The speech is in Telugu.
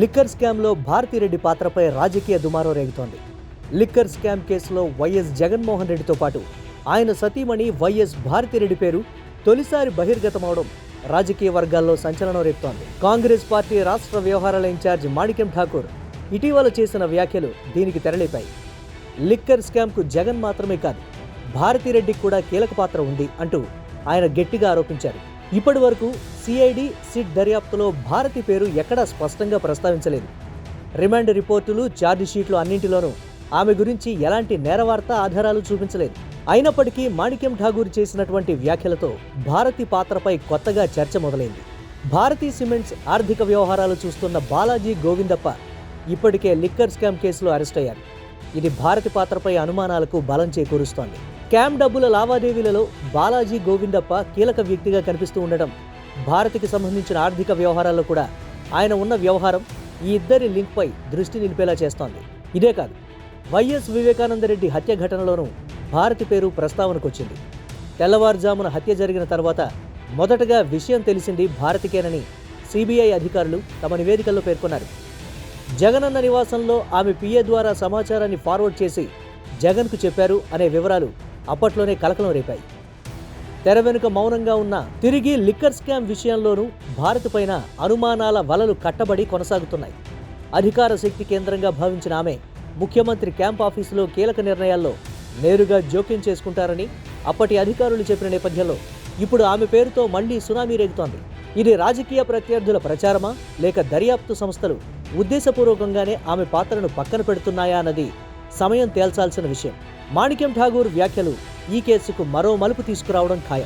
లిక్కర్ స్కామ్లో భారతిరెడ్డి పాత్రపై రాజకీయ దుమారం రేగుతోంది. లిక్కర్ స్కామ్ కేసులో వైఎస్ జగన్మోహన్ రెడ్డితో పాటు ఆయన సతీమణి వైఎస్ భారతిరెడ్డి పేరు తొలిసారి బహిర్గతమవడం రాజకీయ వర్గాల్లో సంచలనం రేపుతోంది. కాంగ్రెస్ పార్టీ రాష్ట్ర వ్యవహారాల ఇన్ఛార్జ్ మాణిక్యం ఠాకూర్ ఇటీవల చేసిన వ్యాఖ్యలు దీనికి తెరలేపాయి. లిక్కర్ స్కామ్కు జగన్ మాత్రమే కాదు భారతిరెడ్డికి కూడా కీలక పాత్ర ఉంది అంటూ ఆయన గట్టిగా ఆరోపించారు. ఇప్పటి వరకు సిఐడి సిట్ దర్యాప్తులో భారతి పేరు ఎక్కడా స్పష్టంగా ప్రస్తావించలేదు. రిమాండ్ రిపోర్టులు ఛార్జ్ షీట్లు అన్నింటిలోనూ ఆమె గురించి ఎలాంటి నేరవార్త ఆధారాలు చూపించలేదు. అయినప్పటికీ మాణిక్యం ఠాగూర్ చేసినటువంటి వ్యాఖ్యలతో భారతి పాత్రపై కొత్తగా చర్చ మొదలైంది. భారతీ సిమెంట్స్ ఆర్థిక వ్యవహారాలు చూస్తున్న బాలాజీ గోవిందప్ప ఇప్పటికే లిక్కర్ స్కామ్ కేసులో అరెస్ట్ అయ్యారు. ఇది భారతి పాత్రపై అనుమానాలకు బలం చేకూరుస్తోంది. క్యామ్ డబ్బుల లావాదేవీలలో బాలాజీ గోవిందప్ప కీలక వ్యక్తిగా కనిపిస్తూ ఉండడం భారతికి సంబంధించిన ఆర్థిక వ్యవహారాల్లో కూడా ఆయన ఉన్న వ్యవహారం ఈ ఇద్దరి లింక్పై దృష్టి నిలిపేలా చేస్తోంది. ఇదే కాదు వైఎస్ వివేకానందరెడ్డి హత్య ఘటనలోనూ భారతి పేరు ప్రస్తావనకు వచ్చింది తెల్లవారుజామున హత్య జరిగిన తర్వాత మొదటగా విషయం తెలిసింది భారతికేనని సిబిఐ అధికారులు తమ నివేదికల్లో పేర్కొన్నారు. జగనన్న నివాసంలో ఆమె పిఏ ద్వారా సమాచారాన్ని ఫార్వర్డ్ చేసి జగన్కు చెప్పారు అనే వివరాలు అప్పట్లోనే కలకలం రేపాయి. తెర వెనుక మౌనంగా ఉన్న తిరిగి లిక్కర్ స్కామ్ విషయంలోనూ భారత్ పైన అనుమానాల వలలు కట్టబడి కొనసాగుతున్నాయి. అధికార శక్తి కేంద్రంగా భావించిన ఆమె ముఖ్యమంత్రి క్యాంప్ ఆఫీసులో కీలక నిర్ణయాల్లో నేరుగా జోక్యం చేసుకుంటారని అప్పటి అధికారులు చెప్పిన నేపథ్యంలో ఇప్పుడు ఆమె పేరుతో మళ్ళీ సునామీ రేగుతోంది. ఇది రాజకీయ ప్రత్యర్థుల ప్రచారమా లేక దర్యాప్తు సంస్థలు ఉద్దేశపూర్వకంగానే ఆమె పాత్రను పక్కన పెడుతున్నాయా అన్నది సమయం తేల్చాల్సిన విషయం. మాణిక్యం ఠాగూర్ వ్యాఖ్యలు ఈ కేసుకు మరో మలుపు తీసుకురావడం ఖాయం.